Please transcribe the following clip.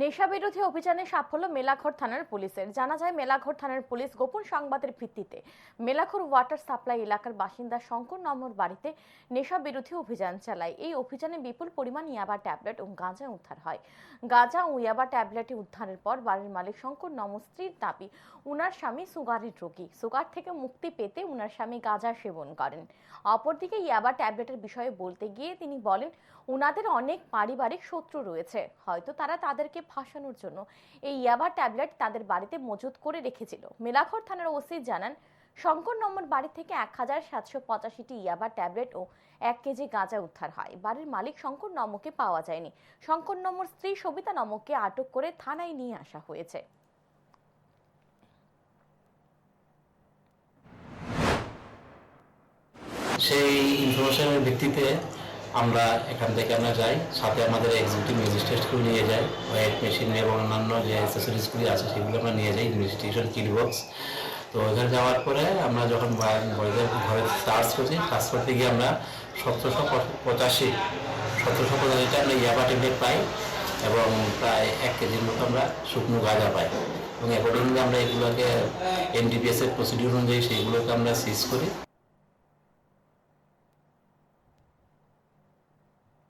নেশা বিরোধী অভিযানে সাফল্য মেলাঘর থানার পুলিশের। জানা যায়, মেলাঘর থানার পুলিশ গোপন সংবাদের ভিত্তিতে মেলাঘর ওয়াটার সাপ্লাই এলাকার বাসিন্দা শঙ্কর নম্বর বাড়িতে নেশা বিরোধী অভিযান চালায়। এই অভিযানে বিপুল পরিমাণ ইয়াবা ট্যাবলেট ও গাঁজা উদ্ধার হয়। গাঁজা ও ইয়াবা ট্যাবলেট উদ্ধারের পর বাড়ির মালিক শঙ্কর নম স্ত্রীর দাবি, উনার স্বামী সুগারের রোগী। সুগার থেকে মুক্তি পেতে উনার স্বামী গাঁজা সেবন করেন। অপরদিকে ইয়াবা ট্যাবলেটের বিষয়ে বলতে গিয়ে তিনি বলেন, উনাদের অনেক পারিবারিক শত্রু রয়েছে। হয়তো তারা তাদেরকে ফাঁসানোর জন্য। এই ইয়াবা ট্যাবলেট তাদের বাড়িতে মজুত করে রেখেছিল। মেলাঘর থানার ওসি জানান, শঙ্কর নম্বর বাড়ি থেকে এক হাজার সাতশো পঁচাশিটি ইয়াবা ট্যাবলেট ও এক কেজি গাঁজা উদ্ধার হয়। বাড়ির মালিক শঙ্কর নমকে পাওয়া যায়নি। শঙ্কর নম্বর স্ত্রী সবিতা নমকে আটক করে থানায় নিয়ে আসা হয়েছে। সেই ইনফরমেশনের ভিত্তিতে আমরা এখান থেকে আমরা যাই, সাথে আমাদের এক্সিকিউটিভ ম্যাজিস্ট্রেটকেও নিয়ে যাই ওয়েট মেশিন এবং অন্যান্য যে অ্যাক্সেসরিজগুলি আছে সেগুলো আমরা নিয়ে যাই ইনভেস্টিগেশন কিট বক্স তো ওখানে যাওয়ার পরে আমরা যখন ঘরে সার্চ করছি সার্চ করতে গিয়ে আমরা সতেরোশো পঁচাশি, সতেরোশো পঁচাশিটা আমরা ইয়াবা ট্যাবলেট পাই এবং প্রায় এক কেজির মতো আমরা শুকনো গাঁজা পাই। এবং অ্যাকর্ডিংলি আমরা এগুলোকে এনডিপিএসের প্রসিডিউর অনুযায়ী সেইগুলোকে আমরা সিজ করি।